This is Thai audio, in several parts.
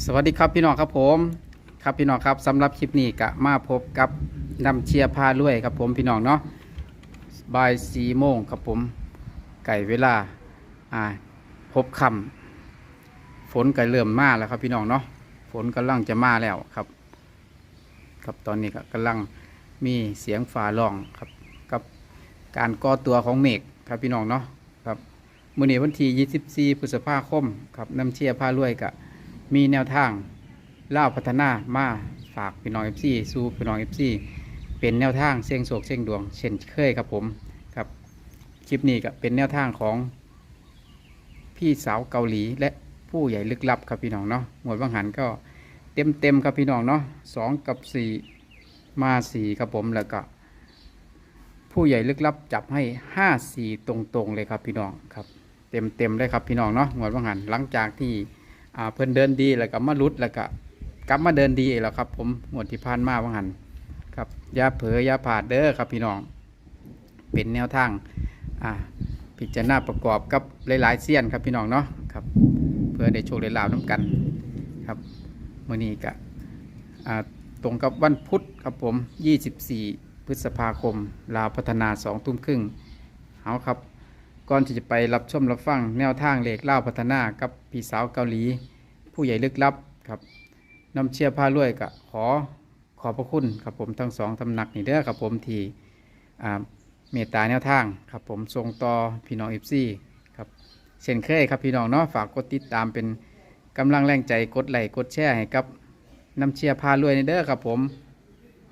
สวัสดีครับพี่น้องครับผมครับพี่น้องครับสำหรับคลิปนี้ก็มาพบกับนำเชียร์พาลุยครับผมพี่น้องเนาะบ่ายสี่โมงครับผมไก่เวลาอ่าพบคำฝนก็เริ่มมาแล้วครับพี่น้องเนาะฝนกำลังจะมาแล้วครับ ครับตอนนี้ก็กำลังมีเสียงฟ้าร้องครับกับการก่อตัวของเมฆครับพี่น้องเนาะครับมื้อนี้วันที่ 24 พฤษภาคมครับนำเชียร์พารวยกับ มีแนวทางเล่าพัฒนามาฝากพี่น้องเอฟซีสู่พี่น้องเอฟซีเป็นแนวทางเสียงโศกเสียงดวง เช่นเคยครับผมครับคลิปนี้ก็เป็นแนวทางของพี่สาวเกาหลีและผู้ใหญ่ลึกลับครับพี่น้องเนาะหมวดวังหันก็เต็มเต็มครับพี่น้องเนาะสองกับสี่มาสี่ครับผมแล้วก็ ผู้ใหญ่ลึกลับจับให้ห้าสี่ตรงๆเลยครับพี่น้องครับ เต็มเต็มเลยครับพี่น้องเนาะหมวดวังหันหลังจากที่ อ่าเพิ่นเดินดีแล้วก็มาลุดแล้วก็กลับมาเดินดีอีกแล้วครับ ผมหมวดที่ผ่านมาว่าหันครับยาเผลอยาผาดเด้อครับพี่น้อง เป็นแนวทางอ่าพิจารณาประกอบกับหลายๆเสี้ยนครับพี่น้องเนาะครับเพื่อได้โชคได้ลาบน้ำกันครับมื่อนี้ก็อ่าตรงกับวันพุธครับผม 24 พฤษภาคม ลาวพัฒนา2ทุ่มครึ่งเอาครับ ก่อนที่จะไปรับชมรับฟังแนวทางเลขเล่าพัฒนากับพี่สาวเกาหลี ผู้ใหญ่ลึกลับครับน้ำเชียร์พารวยกับขอขอบพระคุณครับผมทั้งสองตำหนักนี่เด้อครับผมทีเมตตาแนวทางครับผมส่งต่อพี่น้องเอฟซีครับเช่นเคยครับพี่น้องเนาะฝากกดติดตามเป็นกำลังแรงใจกดไลค์กดแชร์ให้กับน้ำเชียร์พารวยนี่เด้อครับผม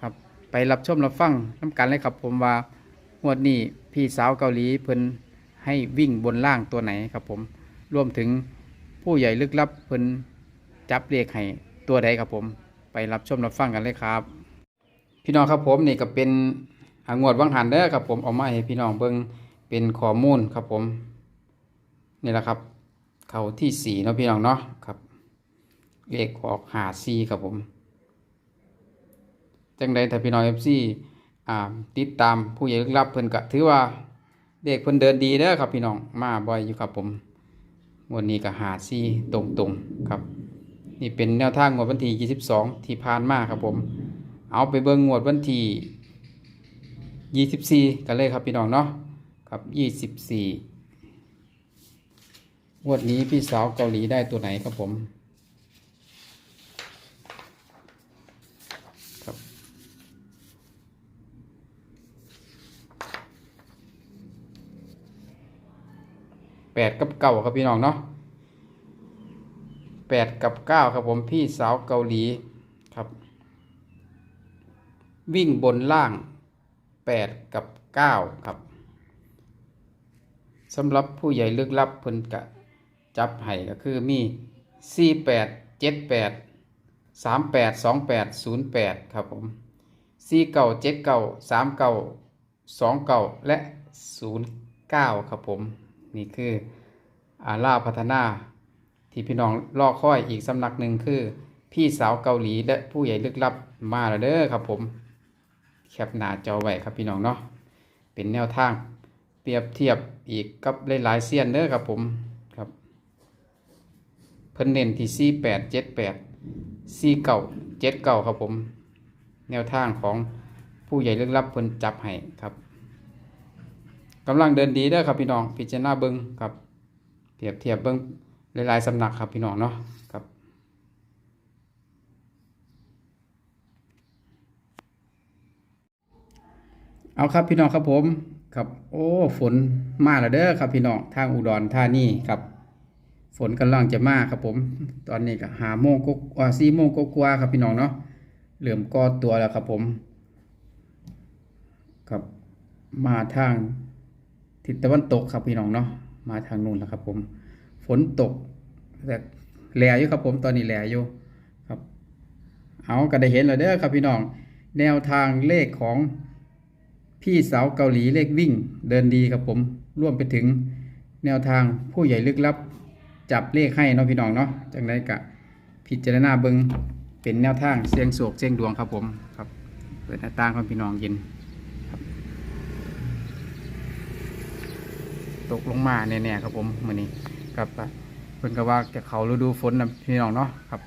ครับไปรับชมรับฟังน้ำกันเลยครับผมว่างวดนี้พี่สาวเกาหลีเพิ่น ให้วิ่งบนล่างตัวไหนครับผมรวมถึงผู้ใหญ่ลึกลับเพิ่นจับเรียกให้ตัวใดครับผม ไปรับชมรับฟังกันเลยครับ พี่น้องครับผมนี่ก็เป็นอ่างวดวังหันเด้อครับผมเอามาให้พี่น้องเบิ่งเป็นข้อมูลครับผมนี่แหละครับ เขาที่สี่เนาะพี่น้องเนาะครับ เลขออกหาซีครับผมจังใดถ้าพี่น้องเอฟซีติดตามผู้ใหญ่ลึกลับเพิ่นก็ถือว่า เด็กเพิ่นเดินดีเด้อครับพี่น้องมาบ่อยอยู่ครับผมวันนี้ก็หาซี่ตรงๆครับ นี่เป็นแนวทางงวดวันที่ 22 ที่ผ่านมาครับผม เอาไปเบิ่งงวดวันที่ 24 กันเลยครับพี่น้องเนาะครับ 24งวดนี้พี่สาวเกาหลีได้ตัวไหนครับผมครับ แป ดกับเก้าครับพี่น้องเนาะแปดกับเก้าครับผมพี่สาวเกาหลีครับ วิ่งบนล่างแปดกับเก้าครับสำหรับผู้ใหญ่ลึกลับเพิ่นกะจับไห้ก็คือมีสี่แปดเจ็ดแปดสามแปดสองแปดศูนย์แปดครับผมสี่เก้าเจ็ดเก้าสามเก้าสองเก้าและศูนย์เก้าครับผม นี่คืออาล่าพัฒนา ที่พี่น้องรอค่อยอีกสำนักหนึ่งคือ พี่สาวเกาหลีและผู้ใหญ่ลึกลับมาแล้วเด้อครับผม แคปหน้าจอไว้ครับพี่น้องเนาะเป็นแนวทาง เปรียบเทียบอีกกับหลายๆเซียนเด้อครับผมครับ เพิ่นเน้นที่ 48 78 49 79ครับผม แนวทางของผู้ใหญ่ลึกลับเพิ่นจับให้ครับ กำลังเดินดีเด้อครับพี่น้องพิจารณาเบิ้งครับเปรียบเทียบเบิ้งหลายๆสำนักครับพี่น้องเนาะครับเอาครับพี่น้องครับผมครับโอ้ฝนมาแล้วเด้อครับพี่น้องทางอุดรธานีครับฝนกำลังจะมาครับผม ตอนนี้ก็หาโมงกว่าสี่โมงก็กว่าครับพี่น้องเนาะเหลื่อมก่อตัวแล้วครับผม ครับมาทาง ทิศตะวันตกครับพี่น้องเนาะมาทางนู้นแล้วครับผม ฝนตกแต่แหล่อยู่ครับผมตอนนี้แหล่อยู่ครับ เอาก็ได้เห็นแล้วเด้อครับพี่น้อง แนวทางเลขของพี่สาวเกาหลีเลขวิ่งเดินดีครับผมร่วมไปถึงแนวทางผู้ใหญ่ลึกลับ จับเลขให้เนาะพี่น้องเนาะจังไดกะพิจารณาเบิงเป็นแนวทางเสียงโศกเสียงดวงครับผมครับเปิดหน้าต่างของพี่น้องเย็น ตกลงมาแน่ๆครับผมมื้อนี้ครับเพิ่นก็ว่าจะเขาฤดูฝนนะพี่น้องเนาะครับ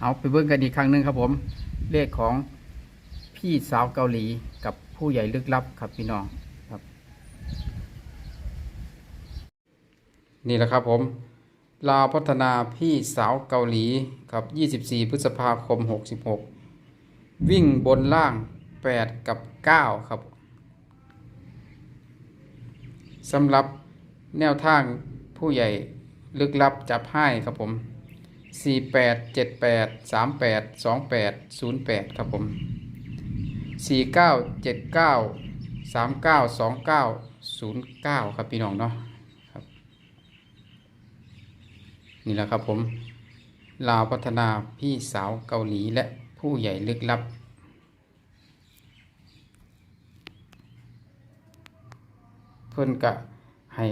เอาไปเบิ่งกันอีกครั้งหนึ่งครับผม เลขของพี่สาวเกาหลีกับผู้ใหญ่ลึกลับครับพี่น้องครับ นี่แหละครับผมลาวพัฒนาพี่สาวเกาหลีครับ 24 พฤษภาคม 66 วิ่งบนล่าง 8 กับ 9 ครับสำหรับแนวทางผู้ใหญ่ลึกลับจับให้ครับผม 48 78 38 28 08 ครับผม 49 79 39 29 09 ครับพี่น้องเนาะนี่แหละครับผม ลาวพัฒนาพี่สาวเกาหลีและ ผู้ใหญ่ลึกลับ เพื่อนกะให้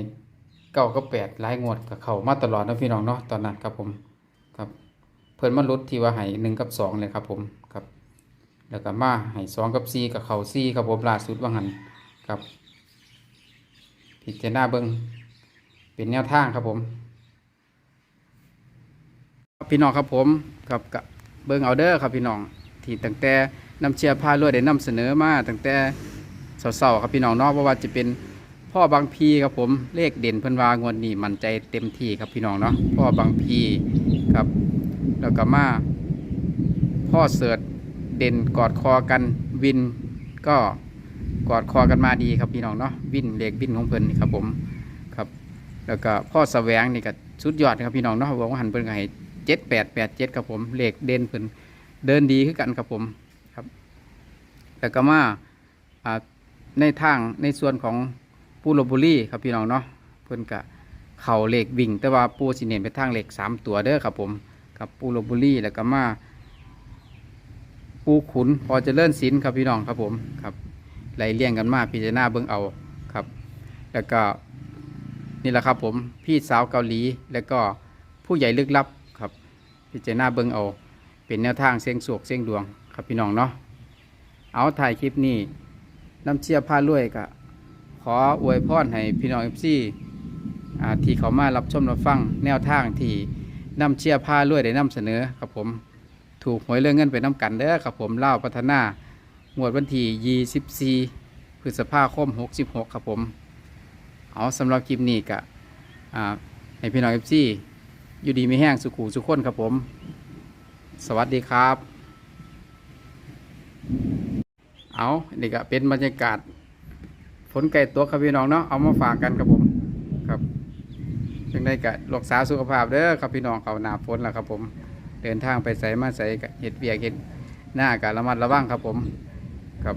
เก้ากับแปดหลายงวดกับเขามาตลอดนะพี่น้องเนาะตอนนั้นครับผมครับ เพื่อนมาลดที่ว่าให้หนึ่งกับสองเลยครับผมครับแล้วก็มาให้สองกับสี่กับเขาสี่ครับผมล่าสุดว่าหันครับพิจารณาเบิ้งเป็นแนวทางครับผม พี่น้องครับผมกับกับ เบิงเอาเดอร์ครับพี่น้อง ที่ตั้งแต่นำเชียร์พาลวยได้นำเสนอมาตั้งแต่เสาๆครับพี่น้องเนาะเพราะว่าจะเป็นพ่อบางพีครับผมเลขเด่นเพิ่นวางวดนี้มั่นใจเต็มที่ครับพี่น้องเนาะพ่อบางพีครับ แล้วก็มาพ่อเสิร์ตเด่นกอดคอกันวินก็กอดคอกันมาดีครับพี่น้องเนาะวินเลขวินของเพิ่นนี่ครับผมครับ แล้วก็พ่อแสวงนี่ก็สุดยอดครับพี่น้องเนาะบอกว่าหันเพิ่นก็ให้ เจ็ดแปดแปดเจ็ดครับผมเหลขเด่นเพิ่นเดินดีขึ้นกันครับผมครับแล้วก็มาในทางในส่วนของปูโรบุรีครับพี่น้องเนาะเพิ่นก็เข่าเหลขวิ่ง แต่ว่าปูสิเน้นไปทางเหลขสามตัวเด้อครับผมกับปูโรบุรีแล้วก็มาปูขุนพอจะเลื่อนสินครับพี่น้องครับผมครับไหลเลี่ยงกันมากพิจารณาเบิ่งเอาครับ แล้วก็นี่แหละครับผมพี่สาวเกาหลีแล้วก็ผู้ใหญ่ลึกลับ พิจารณาเบิงเอา เป็นแนวทางเสียงสวกเสียงดวงครับพี่น้องเนาะเอาถ่ายคลิปนี้น้ำเชียร์พาลุยก็ขออวยพรให้พี่น้องเอฟซีที่เขามารับชมรับฟังแนวทางที่น้ำเชียร์พาลุยได้นำเสนอครับผมถูกหวยเรื่องเงินไปน้ำกันเด้อครับผมเล่าพัฒนางวดวันที่24พฤษภาคม 66 ครับผม เอาสำหรับคลิปนี้กะอ่าให้พี่น้องเอฟซี อยู่ดีไม่แห้งสุขูสุขคนครับผม สวัสดีครับ เอานี่ก็เป็นบรรยากาศฝนไก่ตัวครับพี่น้องเนาะเอามาฝากกันครับผมครับจึงได้กะรักษาสุขภาพเด้อครับพี่น้องเขาหนาฝนแล้วครับผม เดินทางไปใส่มาใส่เห็ดเบียกเห็ดหน้ากะระมัดระวังครับผมครับ